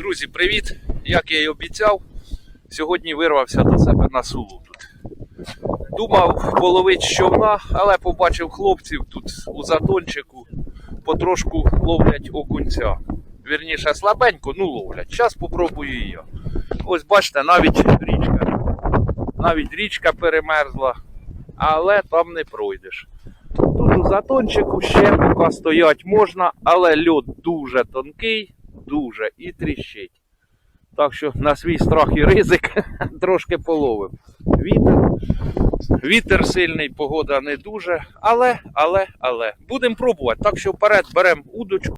Друзі, привіт! Як я і обіцяв, сьогодні вирвався до себе на сулу тут. Думав половить з човна, але побачив хлопців тут у затончику, потрошку ловлять окунця. Вірніше, слабенько, ну ловлять. Зараз попробую я. Ось бачите, навіть річка. Навіть річка перемерзла, але там не пройдеш. Тут у затончику ще поки стоять можна, але льод дуже тонкий, дуже і тріщить. Так що на свій страх і ризик трошки половив. Вітер, вітер сильний, погода не дуже, але, але, але. Будемо пробувати. Так що вперед беремо удочку.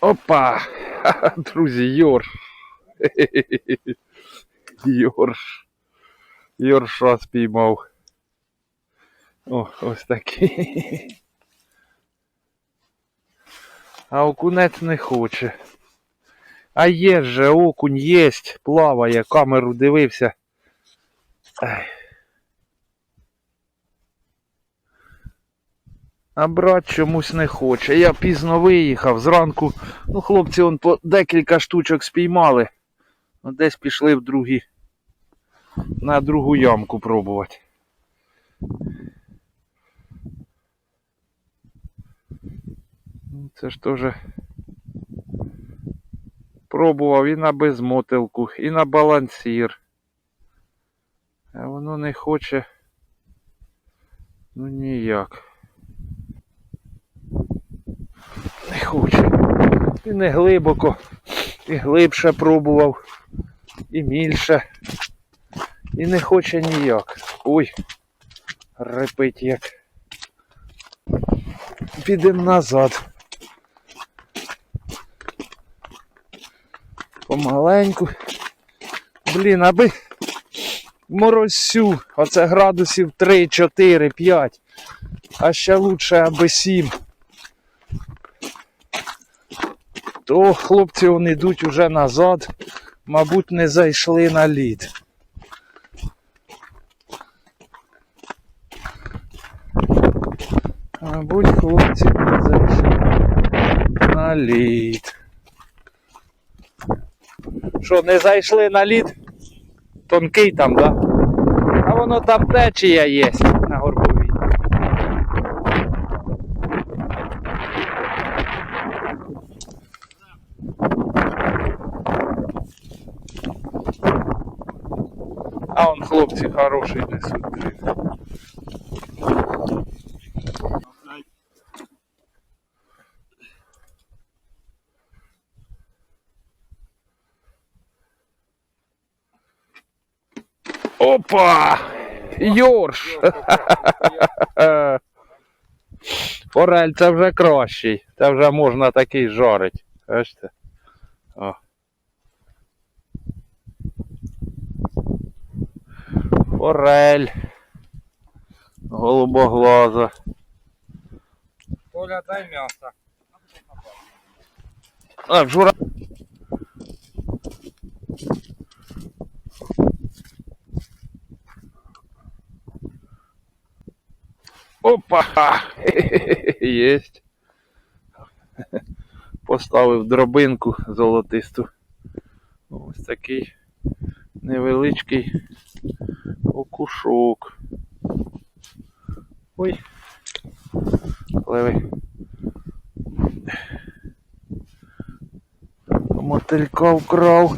Опа! Друзі, Йорш. Йорш. Йорша спіймав. О, ось такий. А окунець не хоче. А є же, окунь єсть, плаває, камеру дивився. А брат чомусь не хоче. Я пізно виїхав зранку. Ну, хлопці он по декілька штучок спіймали. Ну, Десь пішли в другі. На другу ямку пробувати. Ну, Це ж теж пробував і на безмотилку, і на балансір. А воно не хоче. Ну ніяк. Не хоче. І не глибоко, і глибше пробував, і мільше. І не хоче ніяк. Ой, репить як. Підемо назад. Помаленьку. Блін, аби морозцю, оце градусів 3, 4, 5. А ще лучше аби 7. То хлопці вони йдуть уже назад, мабуть, не зайшли на лід. Мабуть, хлопці зайшли на лід. Що, не зайшли на лід? Тонкий там, да? А воно там течія є на горбовій. А он хлопці хороший несуть. Опа! Йорш! Форель це вже кращий. Це вже можна такий жарить. Бачите? О. Форель. Голубоглаза. Толя, дай мясо. А, жура. Опа! Єсть. Поставив дробинку золотисту. Ось такий невеличкий окушок. Ой. Пливи. Мотилька вкрав.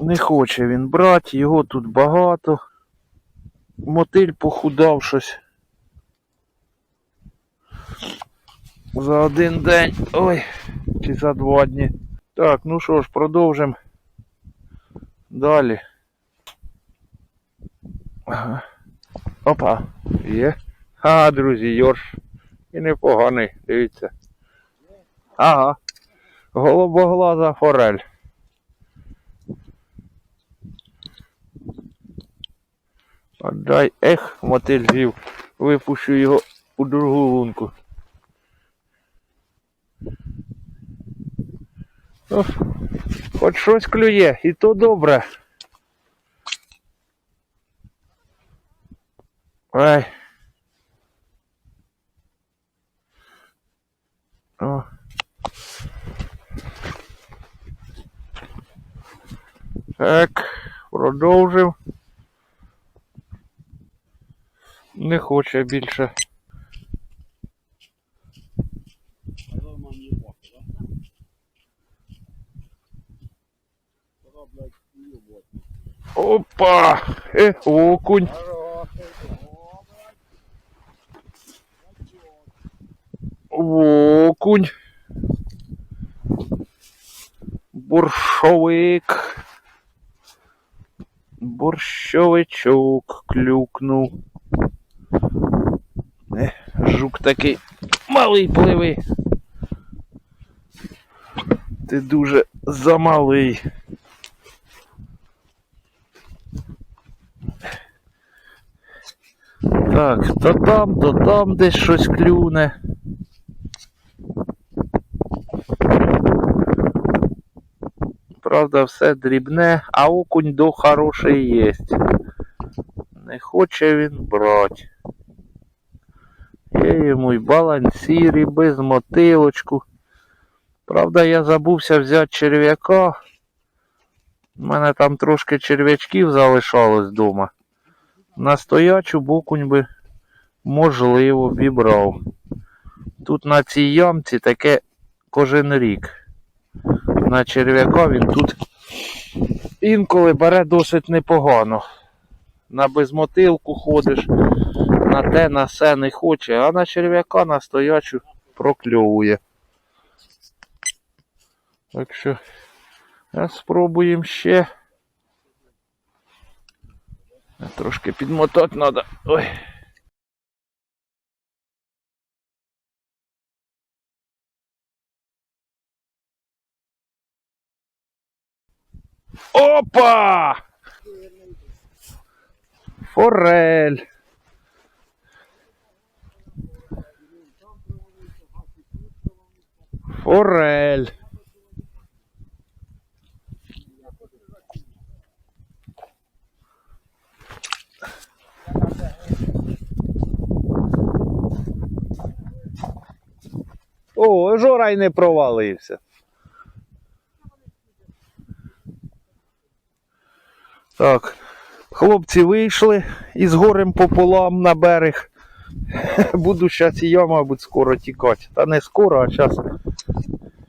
Не хоче він брати, його тут багато. Мотиль похудав щось. За один день. Ой, чи за два дні. Так, ну що ж, продовжимо. Далі. Ага. Опа, є. Ага, друзі, Йорш. І непоганий, дивіться. Ага. Голубоглаза форель. Отдай, ех, мотиль з'їв. Випущу його у другу лунку. О, хоч щось клює, і то добре. Ай. О. Так, продовжив. Не хоче більше. Опа! Е, окунь. Окунь. Борщовик. Борщовичок клюкнув. Не, жук такий малий пливи. Ти дуже замалий. Так, то там, то там десь щось клюне. Правда, все дрібне, а окунь до хороший єсть. Не хоче він брати. Є йому й балансір, і без мотилочку. Правда, я забувся взяти черв'яка. У мене там трошки черв'ячків залишалось вдома. На стоячу бокунь би можливо вібрав. Тут на цій ямці таке кожен рік. На черв'яка він тут інколи бере досить непогано. На безмотилку ходиш, на те, на все не хоче, а на черв'яка на стоячу прокльовує. Так що а спробуємо ще. Трошки підмотати треба. Ой. Опа! Форель. Форель. О, Жора й не провалився. Так, хлопці вийшли із горем пополам на берег. Буду зараз і я, мабуть, скоро тікати. Та не скоро, а зараз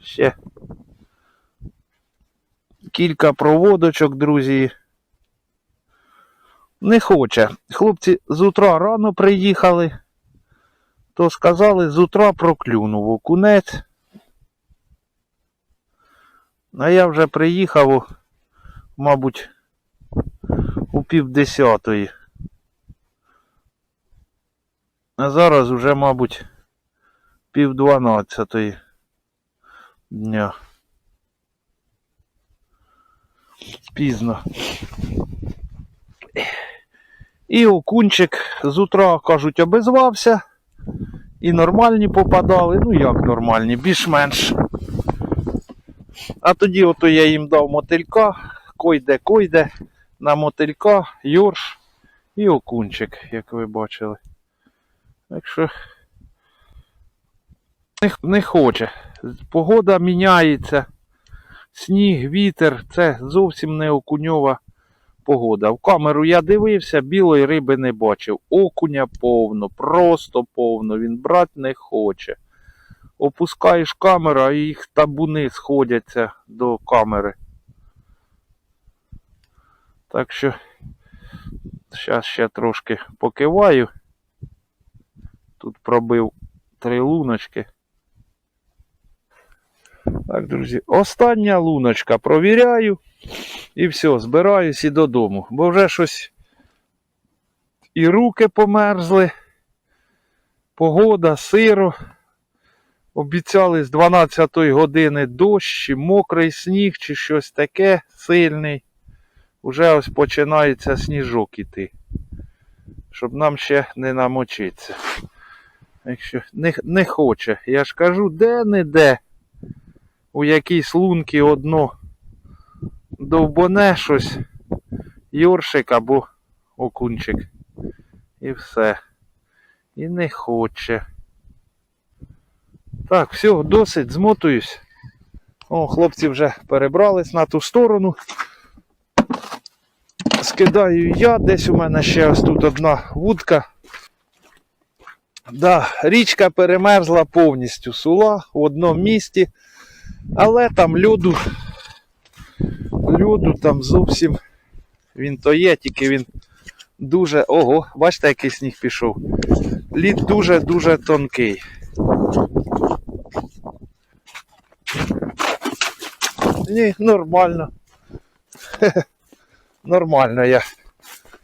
ще кілька проводочок, друзі. Не хоче. Хлопці з утра рано приїхали, то сказали, з утра проклюнув окунець. А я вже приїхав, мабуть, у півдесятої. А зараз вже, мабуть, пів дванадцятої дня. Пізно. І окунчик з утра, кажуть, обізвався. І нормальні попадали. Ну як нормальні, більш-менш. А тоді ото я їм дав мотилька, койде-койде, на мотилька, йорш і окунчик, як ви бачили. Так що не, не хоче. Погода міняється. Сніг, вітер, це зовсім не окуньова погода. В камеру я дивився, білої риби не бачив. Окуня повно, просто повно. Він брати не хоче. Опускаєш камеру, а їх табуни сходяться до камери. Так що зараз ще трошки покиваю. Тут пробив три луночки. Так, друзі, остання луночка провіряю. І все, збираюсь і додому. Бо вже щось і руки померзли. Погода, сиро. Обіцяли з 12 години дощ, чи мокрий сніг, чи щось таке сильний. Уже ось починається сніжок іти. Щоб нам ще не намочитися. Якщо не, не хоче. Я ж кажу, де-не-де. У якійсь лунки одно довбоне щось. Йоршик або окунчик. І все. І не хоче. Так, все, досить, змотуюсь. О, хлопці вже перебрались на ту сторону. Скидаю я, десь у мене ще ось тут одна вудка. Да, річка перемерзла повністю сула в одному місці, але там льоду, льоду там зовсім він то є, тільки він дуже. Ого, бачите, який сніг пішов. Лід дуже-дуже тонкий. Ні, нормально. Хе-хе. Нормально я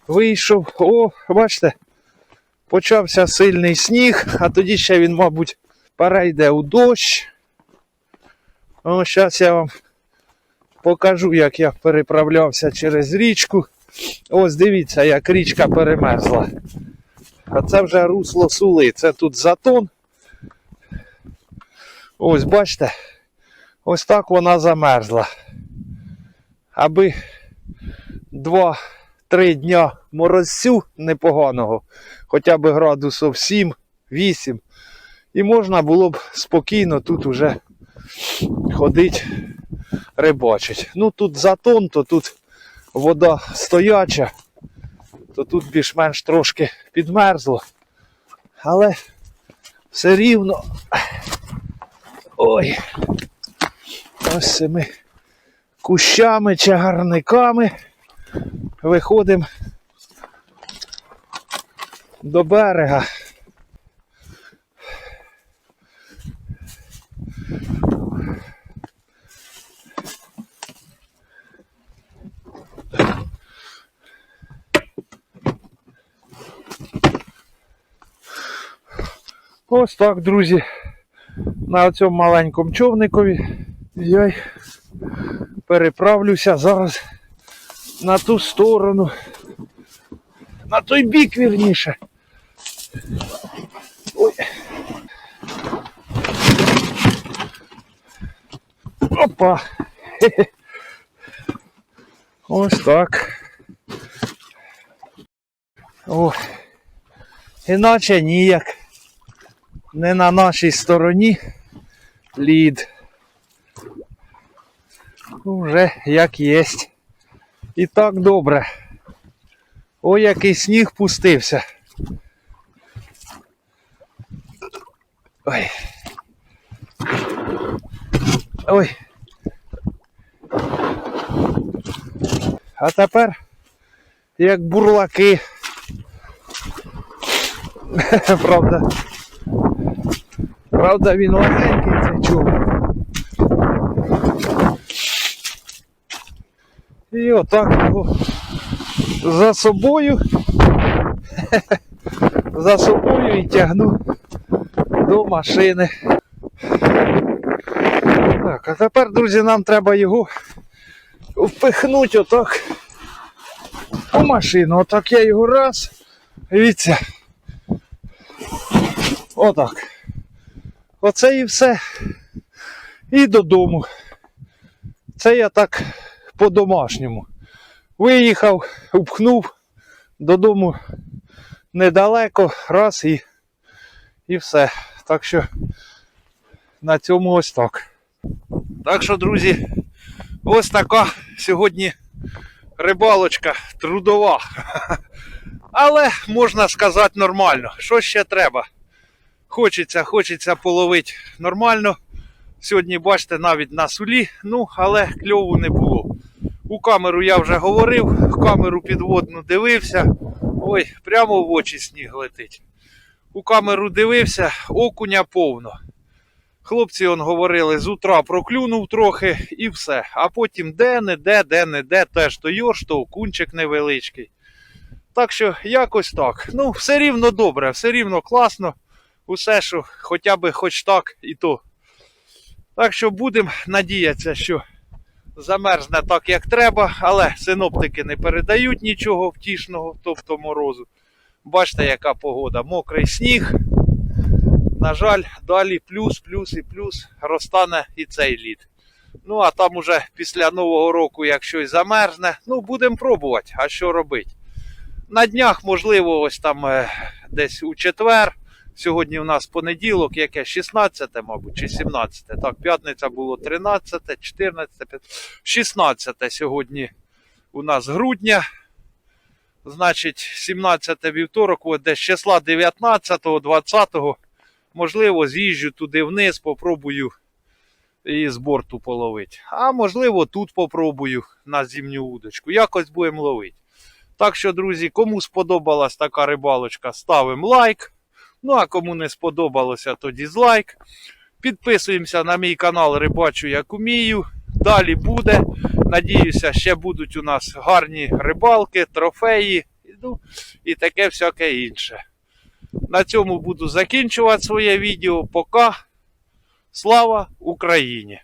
вийшов. О, бачите, почався сильний сніг, а тоді ще він, мабуть, перейде у дощ. О, зараз я вам покажу, як я переправлявся через річку. Ось дивіться, як річка перемерзла. А це вже русло сули. Це тут затон. Ось бачите, ось так вона замерзла. Аби два-три дня морозцю непоганого, хоча б градусів 7-8. І можна було б спокійно тут уже ходити рибачить. Ну тут затон, то тут вода стояча, то тут більш-менш трошки підмерзло. Але все рівно. Ой. Ось цими кущами, чагарниками виходимо до берега. Ось так, друзі. На цьому маленькому човникові я переправлюся зараз на ту сторону. На той бік вірніше. Ой. Опа. Ось так. О. Іначе ніяк. Не на нашій стороні лід. Уже як єсть. І так добре. Ой, який сніг пустився. Ой. Ой. А тепер як бурлаки. Правда. Правда, він легенький цей човен. І отак його за собою. за собою і тягну до машини. Так, а тепер, друзі, нам треба його впихнути отак у машину. Отак я його раз. Дивіться. Отак. Оце і все. І додому. Це я так по-домашньому. Виїхав, впхнув додому недалеко, раз і, і все. Так що на цьому ось так. Так що, друзі, ось така сьогодні рибалочка трудова. Але можна сказати нормально. Що ще треба? Хочеться, хочеться половити нормально. Сьогодні, бачите, навіть на сулі, ну, але кльову не було. У камеру я вже говорив, в камеру підводну дивився. Ой, прямо в очі сніг летить. У камеру дивився, окуня повно. Хлопці он говорили, з утра проклюнув трохи і все. А потім де-не-де, де-не-де, теж то йорш, то окунчик невеличкий. Так що якось так. Ну, все рівно добре, все рівно класно. Усе, що хоча б хоч так і то. Так що будемо надіятися, що замерзне так, як треба, але синоптики не передають нічого втішного, тобто морозу. Бачите, яка погода. Мокрий сніг. На жаль, далі плюс, плюс і плюс розтане і цей лід. Ну, а там уже після Нового року, як щось замерзне, ну, будемо пробувати, а що робити. На днях, можливо, ось там е, десь у четвер. Сьогодні у нас понеділок, яке 16, мабуть, чи 17. Так, п'ятниця було 13, 14, 15, 16 сьогодні у нас грудня. Значить, 17 вівторок, от десь числа 19, 20, можливо, з'їжджу туди вниз, попробую і з борту половити. А можливо, тут попробую на зимню удочку. Якось будемо ловити. Так що, друзі, кому сподобалась така рибалочка, ставимо лайк. Ну а кому не сподобалося, то дізлайк. Підписуємося на мій канал Рибачу як умію. Далі буде. Надіюся, ще будуть у нас гарні рибалки, трофеї ну, і таке всяке інше. На цьому буду закінчувати своє відео. Пока. Слава Україні!